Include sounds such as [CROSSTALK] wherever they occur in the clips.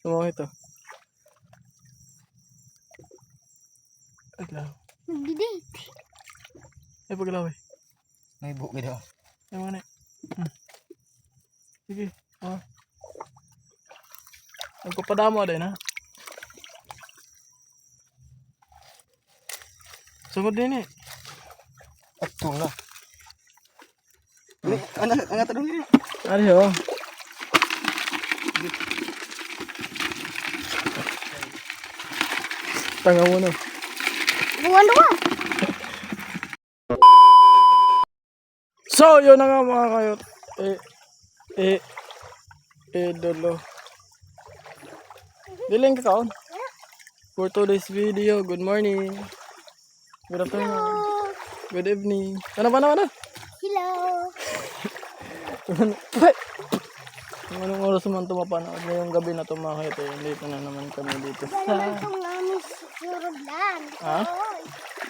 Tumawa ito. Aglaw. Nagdi-date. Ay, paglaw eh. May buki daw. Ay, mga na. Hmm. Sige. Ah. Nagpapadamo din ha. Sungod din eh. At tula. Ano, ano, ano, tanong niya? Ano yun? Tanga mo na. Buwan duwa. So, yun na nga mga kayo. Eh, eh, eh, dolo. Diling ka kaon. For today's video, good morning. Good afternoon. Good evening. Ano ba na, ano? Hello. Ay! Kung anong oras man tumapanood ngayong gabi na tumakay ito, dito na naman kami dito sa... surublan. Ha? Oy,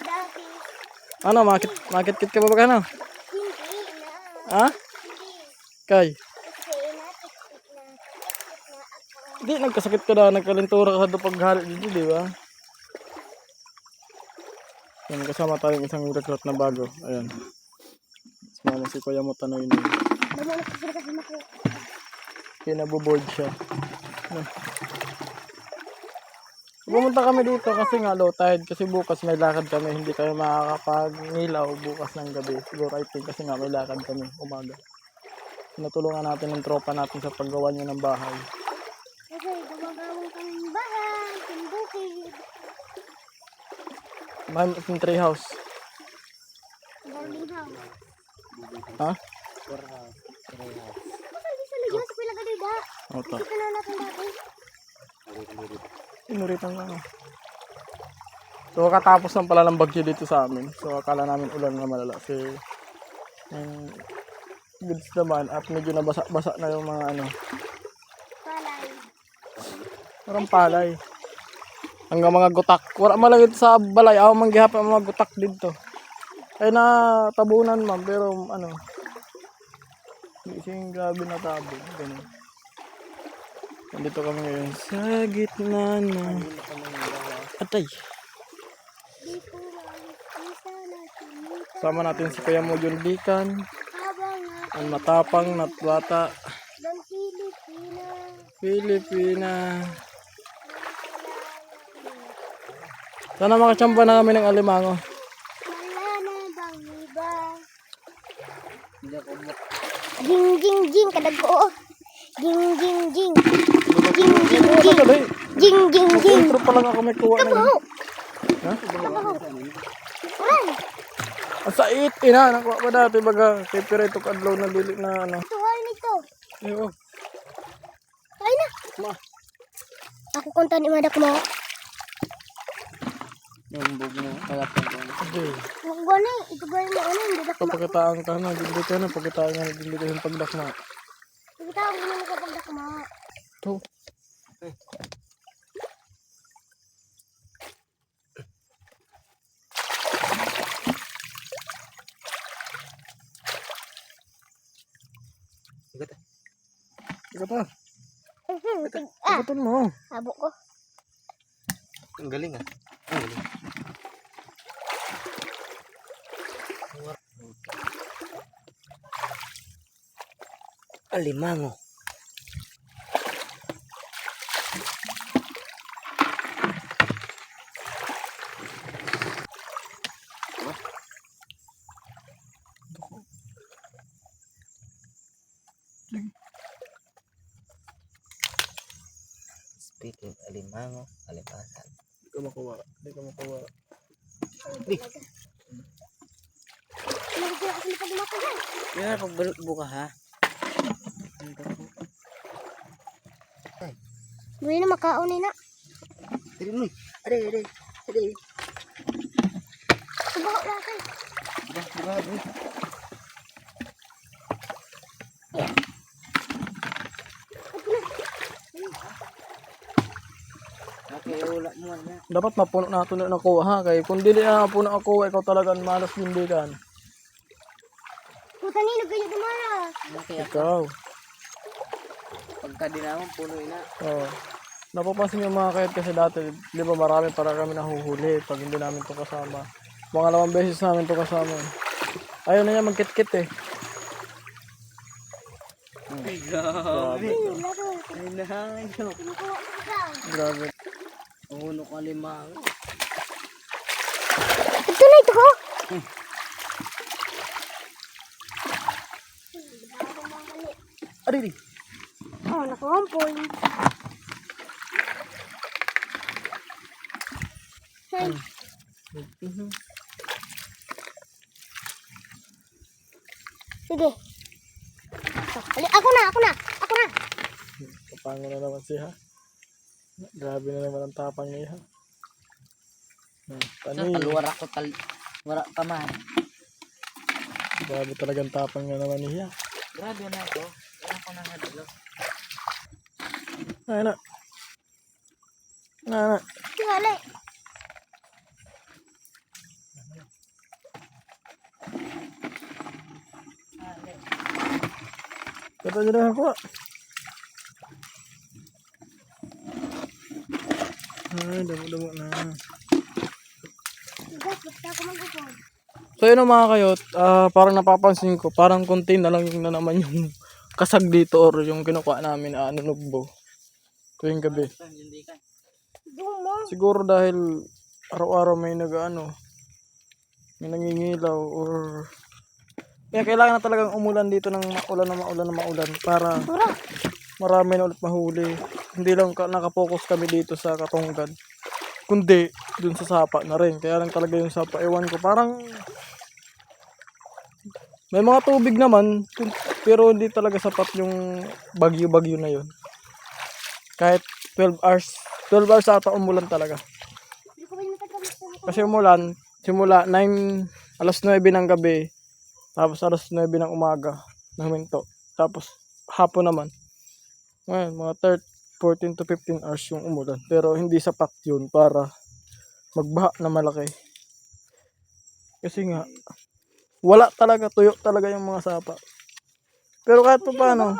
Dati, Ano, makit, makit kit ka ba ba ano? hindi na. Ha? Hindi. Kay? Kasi natiktik na. Na ako. Hindi, nagkasakit ka na, nagkalintura ka sa paghalik dito, di ba? Yan, kasama tayong isang recruit na bago. Ayan. Sumama si Kuya mo. Damo na. Pinaboboard siya. Ano? Pumunta kami dito kasi nga low tide kasi bukas may lakad kami hindi kami makakapag-nilaw bukas ng gabi siguro I think kasi nga may lakad kami umaga natulungan natin ng tropa natin sa paggawa niya ng bahay Kasi gumagawang kang bahay, kang bukid, Ma'am, tree house boarding house. ha? Bakit di sa lagyan sa pila gadida? Oto. Ito na natin dati. Inuritan lang. So katapos ng pala ng bagyo dito sa amin. So akala namin ulan na malala. Kasi yung goods naman at medyo nabasa-basa na yung mga ano. Palay. Parang palay. Hanggang mga gutak. Wala man lang ito sa balay. Ako manggihap ang mga gutak dito. Ay na tabunan man. Pero ano. Kasing grabe na tabo. Ganun. Nandito kami ngayon sa gitna na. Atay. Sama natin si Kuya Mojon Dikan. Ang matapang na bata. Pilipina. Sana makachamba na kami ng alimango. Ging, ging, ging. Kadag ko. Ging, ging, ging. Ano ging. ka dahil? Ging, ging, ging. Intro pa lang ako may kuha na. Kabaho. Ha? Kabaho. Uray. Ang sait, ina. Nakuha pa dati baga. Kay Pirito Kadlaw na dili na ano. Tuwal nito. Eh, oh. Ay na. Ma. Ako konta ni Madak mo. Yung bug mo, kalapag mo. Sige. Huwag gani. Ito gani mo. Ano yung dadak mo? Papakitaan ka na. Dili ka na. Pakitaan ka na. Dili ka yung pagdakma. Tawag mo na kapag dak mo. To. Ikat. Ika pa. Ah, Ikaton mo. abo ko. Ang galing ah. Ang galing. Alimango. Speaking alimango, alipasan. Hindi ka makuha. Hindi ka makuha. Ano ko pag matagal. Yan, pag buka ha. Muli na makaon na. Tiri mo. Ade, ade, ade. Subaho natin. Buka, buka, buka. Okay, wala mo na. Dapat mapuno na ito na nakuha ha. Kaya kung dili na mapuno ako, ikaw talagang malas hindi ka. Puta ni, nagkayo dumara. Ikaw. pagka dinamon, puno ina. Oh. napapansin yung mga kahit kasi dati, di ba marami para kami nahuhuli pag hindi namin to kasama. Mga lamang beses namin to kasama. Ayaw na niya magkit-kit eh. Ay, grabe. Laro. Ay, nahanyo. Kinukuha ko ikaw. Grabe. Uno ka limang. Ito na ito, ho. Ari, Oh, point. Hey, sige. Oh, ali, ako na, ako na, ako na. Tapango na naman siya. Grabe na naman ang tapang niya. Hmm, Tani, Taluwar ako tal... Wala pa man. grabe talagang tapang na naman niya. Grabe na ako. Wala ko na hadlo. Ay na. Na na. Tingala. Kata dyan na ako. Ay, damo-damo na. So yun ang mga kayot, ah, parang napapansin ko, parang konti na lang yung na naman yung [LAUGHS] kasag dito or yung kinukuha namin na ano, nugbo. Tuwing gabi. Siguro dahil araw-araw may nag ano, may nangingilaw or kaya kailangan na talagang umulan dito ng maulan na maulan na maulan para marami na ulit mahuli. Hindi lang ka, nakapokus kami dito sa Katunggan. Kundi dun sa sapa na rin. Kaya lang talaga yung sapa. Ewan ko parang may mga tubig naman pero hindi talaga sapat yung bagyo-bagyo na yun. Kahit 12 hours 12 hours ata umulan talaga. Kasi umulan, simula 9, alas 9 ng gabi, tapos alas 9 ng umaga, ng minto. Tapos hapon naman. Ngayon, mga 30, 14 to 15 hours yung umulan. Pero hindi sapat yun para magbaha na malaki. Kasi nga, wala talaga, tuyo talaga yung mga sapa. Pero kahit pa paano,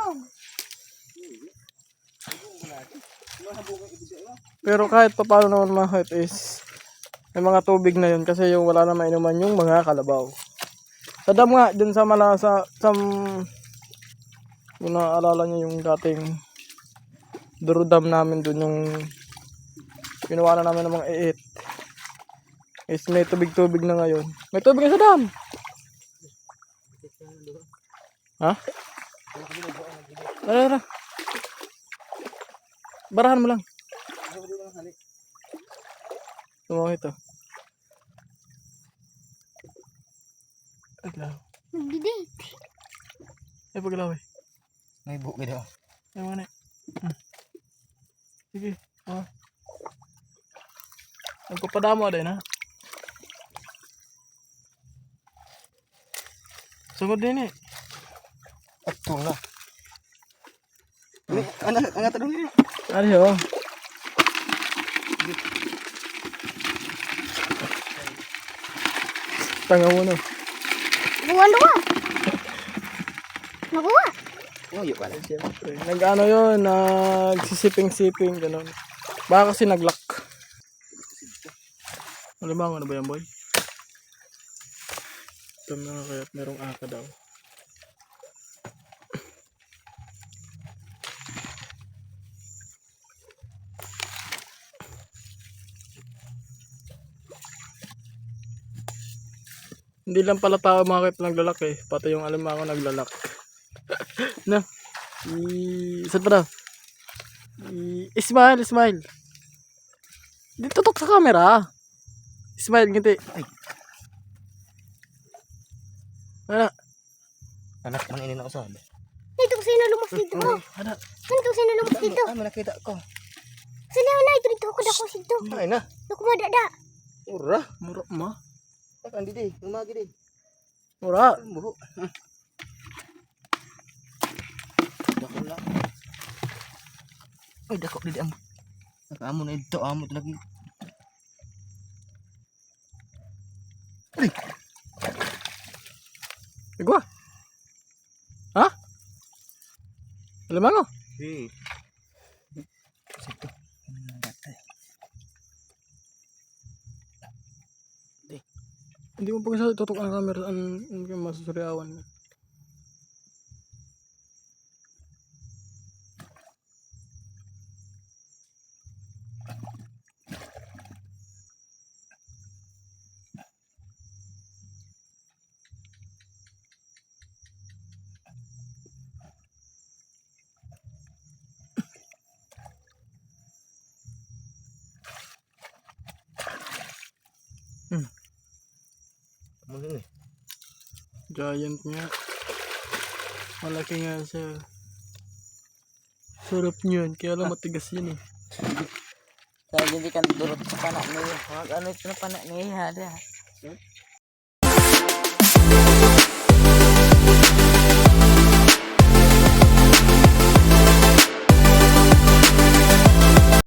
pero kahit pa paano naman mga kahit is, may mga tubig na yun kasi yung wala na mainuman yung mga kalabaw. Sa dam nga, dun sa mala, sa, kung naaalala nyo yung dating durudam namin dun yung ginawa na namin ng mga iit. Is may tubig-tubig na ngayon. May tubig na sa dam! Ha? Tara, tara. Barahan mo lang. Tumawa ito. Aglaw. Hindi. Ay, paglaw eh. May buki daw. Ay, mana. Hmm. Sige. Ah. Nagpapadamo din ha. Sugod din eh. At tula. Ano, ang ato dong Ano yun? Tanga mo no. Buwan luwa. Nakuha. Yun pala. Siyempre. Nag-ano yun, nagsisiping-siping, ganun. Baka kasi nag-lock. Alam mo ano ba yan, boy? Ito na kaya merong aka daw. Hindi lang pala tao mga kahit naglalak eh. Pati yung alam ako naglalak. Na. I... Saan pa na? I... Smile, smile. Dito tutok sa camera. Smile, ngiti. Ay. Ano? Anak man ini na usad. Ito kasi nalumas dito. Oh. Ano? Ano kasi nalumas dito? Ah, nakita ko. Saan na ito dito ako dako dito. Ay na. Ako madada. Ura. Mura, ma? Akan di di, umagi di. Mura. Ang wala ay dako dito amo. Nakaamo na ito amo ito lagi ay! Igwa! Ha? Alam ano hmm ito hindi mo pag sa tutok ang camera ang, ang masusuriawan Amo din eh. Giant nga. Malaki nga siya. Sarap niyan, kaya lang matigas yun eh. Kaya hindi kan durot sa panak niya. Huwag ano ito na panak niya. Ada.